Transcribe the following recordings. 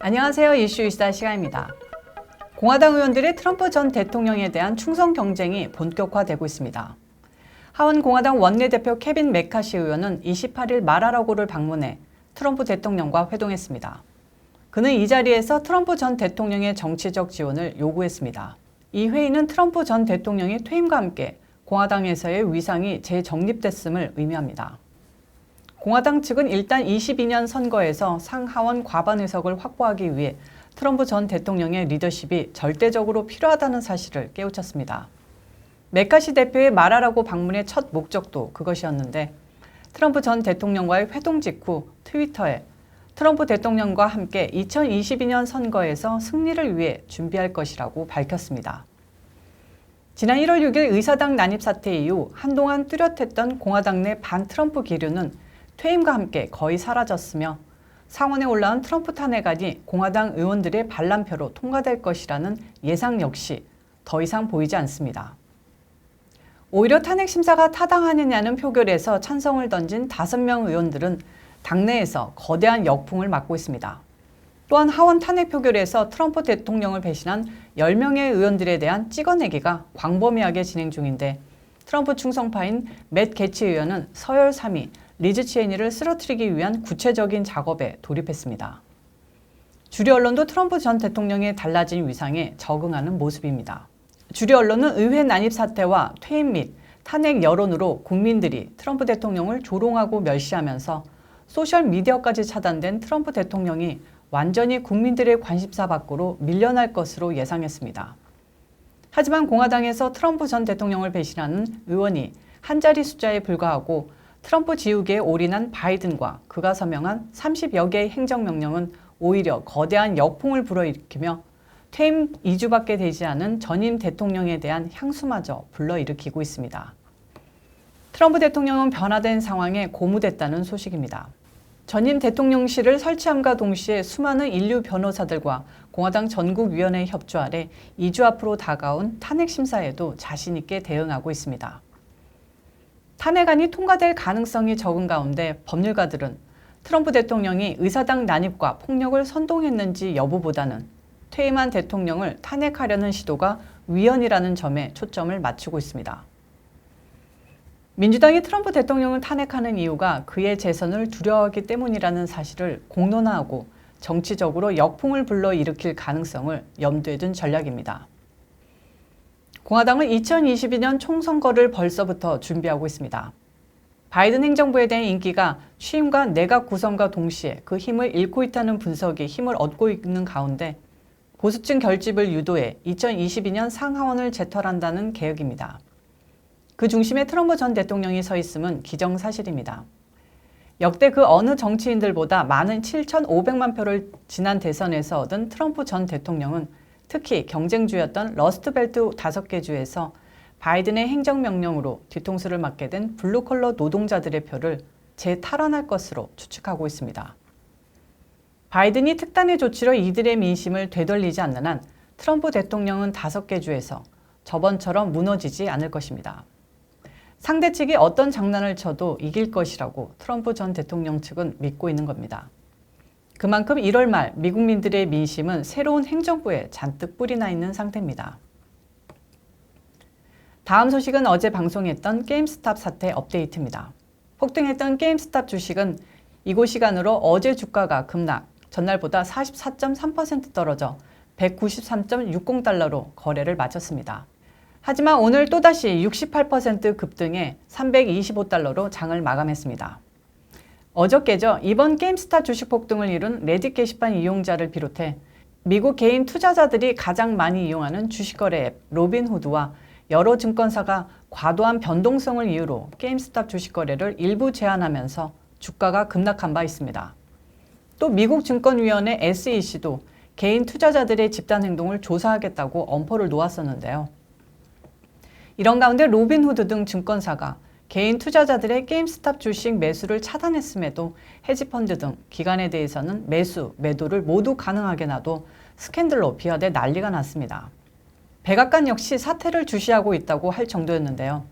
안녕하세요. 이슈 이스타 시간입니다. 공화당 의원들의 트럼프 전 대통령에 대한 충성 경쟁이 본격화되고 있습니다. 하원 공화당 원내대표 케빈 메카시 의원은 28일 마라라고를 방문해 트럼프 대통령과 회동했습니다. 그는 이 자리에서 트럼프 전 대통령의 정치적 지원을 요구했습니다. 이 회의는 트럼프 전 대통령의 퇴임과 함께 공화당에서의 위상이 재정립됐음을 의미합니다. 공화당 측은 일단 22년 선거에서 상하원 과반 의석을 확보하기 위해 트럼프 전 대통령의 리더십이 절대적으로 필요하다는 사실을 깨우쳤습니다. 메카시 대표의 말하라고 방문의 첫 목적도 그것이었는데 트럼프 전 대통령과의 회동 직후 트위터에 트럼프 대통령과 함께 2022년 선거에서 승리를 위해 준비할 것이라고 밝혔습니다. 지난 1월 6일 의사당 난입 사태 이후 한동안 뚜렷했던 공화당 내 반 트럼프 기류는 퇴임과 함께 거의 사라졌으며 상원에 올라온 트럼프 탄핵안이 공화당 의원들의 반란표로 통과될 것이라는 예상 역시 더 이상 보이지 않습니다. 오히려 탄핵 심사가 타당하느냐는 표결에서 찬성을 던진 5명 의원들은 당내에서 거대한 역풍을 맞고 있습니다. 또한 하원 탄핵 표결에서 트럼프 대통령을 배신한 10명의 의원들에 대한 찍어내기가 광범위하게 진행 중인데 트럼프 충성파인 맷 게치 의원은 서열 3위 리즈 치에니를 쓰러뜨리기 위한 구체적인 작업에 돌입했습니다. 주류 언론도 트럼프 전 대통령의 달라진 위상에 적응하는 모습입니다. 주류 언론은 의회 난입 사태와 퇴임 및 탄핵 여론으로 국민들이 트럼프 대통령을 조롱하고 멸시하면서 소셜 미디어까지 차단된 트럼프 대통령이 완전히 국민들의 관심사 밖으로 밀려날 것으로 예상했습니다. 하지만 공화당에서 트럼프 전 대통령을 배신하는 의원이 한 자리 숫자에 불과하고 트럼프 지우개에 올인한 바이든과 그가 서명한 30여 개의 행정명령은 오히려 거대한 역풍을 불어일으키며 퇴임 2주밖에 되지 않은 전임 대통령에 대한 향수마저 불러일으키고 있습니다. 트럼프 대통령은 변화된 상황에 고무됐다는 소식입니다. 전임 대통령실을 설치함과 동시에 수많은 인류 변호사들과 공화당 전국위원회 협조 아래 2주 앞으로 다가온 탄핵 심사에도 자신있게 대응하고 있습니다. 탄핵안이 통과될 가능성이 적은 가운데 법률가들은 트럼프 대통령이 의사당 난입과 폭력을 선동했는지 여부보다는 퇴임한 대통령을 탄핵하려는 시도가 위헌이라는 점에 초점을 맞추고 있습니다. 민주당이 트럼프 대통령을 탄핵하는 이유가 그의 재선을 두려워하기 때문이라는 사실을 공론화하고 정치적으로 역풍을 불러 일으킬 가능성을 염두에 둔 전략입니다. 공화당은 2022년 총선거를 벌써부터 준비하고 있습니다. 바이든 행정부에 대한 인기가 취임과 내각 구성과 동시에 그 힘을 잃고 있다는 분석이 힘을 얻고 있는 가운데 보수층 결집을 유도해 2022년 상하원을 재탈한다는 계획입니다. 그 중심에 트럼프 전 대통령이 서 있음은 기정사실입니다. 역대 그 어느 정치인들보다 많은 7,500만 표를 지난 대선에서 얻은 트럼프 전 대통령은 특히 경쟁주였던 러스트벨트 다섯 개 주에서 바이든의 행정명령으로 뒤통수를 맞게 된 블루컬러 노동자들의 표를 재탈환할 것으로 추측하고 있습니다. 바이든이 특단의 조치로 이들의 민심을 되돌리지 않는 한 트럼프 대통령은 다섯 개 주에서 저번처럼 무너지지 않을 것입니다. 상대 측이 어떤 장난을 쳐도 이길 것이라고 트럼프 전 대통령 측은 믿고 있는 겁니다. 그만큼 1월 말 미국민들의 민심은 새로운 행정부에 잔뜩 뿌리나 있는 상태입니다. 다음 소식은 어제 방송했던 게임스탑 사태 업데이트입니다. 폭등했던 게임스탑 주식은 이곳 시간으로 어제 주가가 급락, 전날보다 44.3% 떨어져 193.60달러로 거래를 마쳤습니다. 하지만 오늘 또다시 68% 급등해 325달러로 장을 마감했습니다. 어저께죠. 이번 게임스타 주식 폭등을 이룬 레딧 게시판 이용자를 비롯해 미국 개인 투자자들이 가장 많이 이용하는 주식거래 앱 로빈후드와 여러 증권사가 과도한 변동성을 이유로 게임스탑 주식 거래를 일부 제한하면서 주가가 급락한 바 있습니다. 또 미국 증권위원회 SEC도 개인 투자자들의 집단 행동을 조사하겠다고 엄포를 놓았었는데요. 이런 가운데 로빈후드 등 증권사가 개인 투자자들의 게임스탑 주식 매수를 차단했음에도 헤지펀드 등 기관에 대해서는 매수, 매도를 모두 가능하게 놔도 스캔들로 비화돼 난리가 났습니다. 백악관 역시 사태를 주시하고 있다고 할 정도였는데요.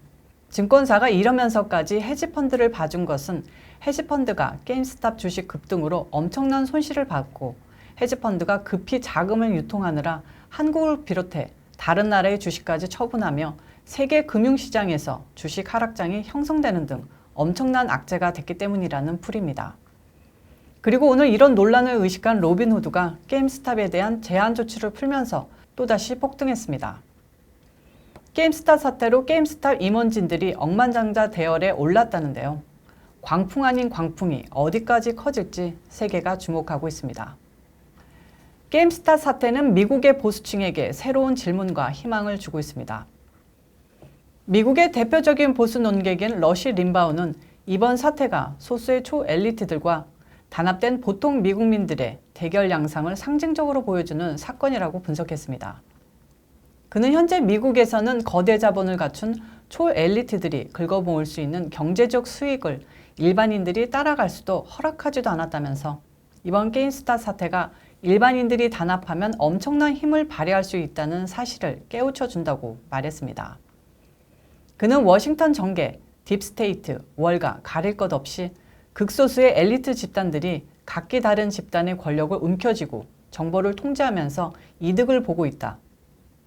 증권사가 이러면서까지 헤지펀드를 봐준 것은 헤지펀드가 게임스탑 주식 급등으로 엄청난 손실을 받고 헤지펀드가 급히 자금을 유통하느라 한국을 비롯해 다른 나라의 주식까지 처분하며 세계 금융시장에서 주식 하락장이 형성되는 등 엄청난 악재가 됐기 때문이라는 풀입니다. 그리고 오늘 이런 논란을 의식한 로빈후드가 게임스탑에 대한 제한 조치를 풀면서 또다시 폭등했습니다. 게임스탑 사태로 게임스탑 임원진들이 억만장자 대열에 올랐다는데요. 광풍 아닌 광풍이 어디까지 커질지 세계가 주목하고 있습니다. 게임스탑 사태는 미국의 보수층에게 새로운 질문과 희망을 주고 있습니다. 미국의 대표적인 보수 논객인 러시 림바우는 이번 사태가 소수의 초엘리트들과 단합된 보통 미국민들의 대결 양상을 상징적으로 보여주는 사건이라고 분석했습니다. 그는 현재 미국에서는 거대 자본을 갖춘 초엘리트들이 긁어모을 수 있는 경제적 수익을 일반인들이 따라갈 수도 허락하지도 않았다면서 이번 게임스타 사태가 일반인들이 단합하면 엄청난 힘을 발휘할 수 있다는 사실을 깨우쳐 준다고 말했습니다. 그는 워싱턴 정계, 딥스테이트, 월가 가릴 것 없이 극소수의 엘리트 집단들이 각기 다른 집단의 권력을 움켜쥐고 정보를 통제하면서 이득을 보고 있다.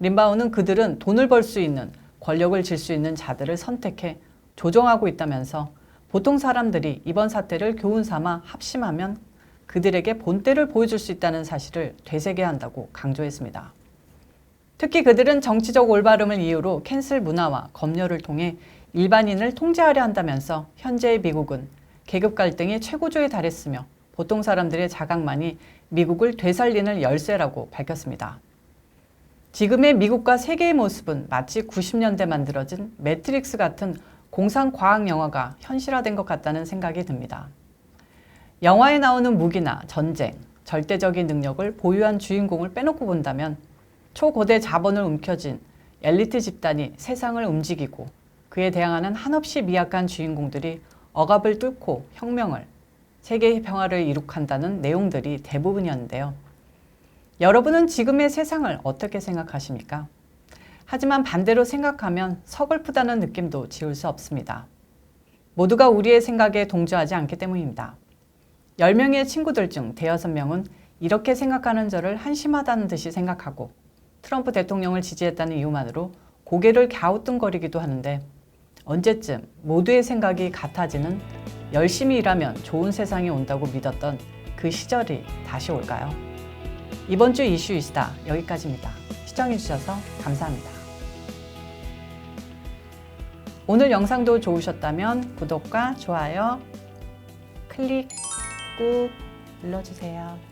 림바우는 그들은 돈을 벌 수 있는 권력을 질 수 있는 자들을 선택해 조정하고 있다면서 보통 사람들이 이번 사태를 교훈 삼아 합심하면 그들에게 본때를 보여줄 수 있다는 사실을 되새겨야 한다고 강조했습니다. 특히 그들은 정치적 올바름을 이유로 캔슬 문화와 검열을 통해 일반인을 통제하려 한다면서 현재의 미국은 계급 갈등이 최고조에 달했으며 보통 사람들의 자각만이 미국을 되살리는 열쇠라고 밝혔습니다. 지금의 미국과 세계의 모습은 마치 90년대 만들어진 매트릭스 같은 공상 과학 영화가 현실화된 것 같다는 생각이 듭니다. 영화에 나오는 무기나 전쟁, 절대적인 능력을 보유한 주인공을 빼놓고 본다면 초고대 자본을 움켜쥔 엘리트 집단이 세상을 움직이고 그에 대항하는 한없이 미약한 주인공들이 억압을 뚫고 혁명을 세계 평화를 이룩한다는 내용들이 대부분이었는데요. 여러분은 지금의 세상을 어떻게 생각하십니까? 하지만 반대로 생각하면 서글프다는 느낌도 지울 수 없습니다. 모두가 우리의 생각에 동조하지 않기 때문입니다. 10명의 친구들 중 대여섯 명은 이렇게 생각하는 저를 한심하다는 듯이 생각하고 트럼프 대통령을 지지했다는 이유만으로 고개를 갸우뚱거리기도 하는데 언제쯤 모두의 생각이 같아지는 열심히 일하면 좋은 세상이 온다고 믿었던 그 시절이 다시 올까요? 이번 주 이슈 이시다 여기까지입니다. 시청해주셔서 감사합니다. 오늘 영상도 좋으셨다면 구독과 좋아요 클릭 꾹 눌러주세요.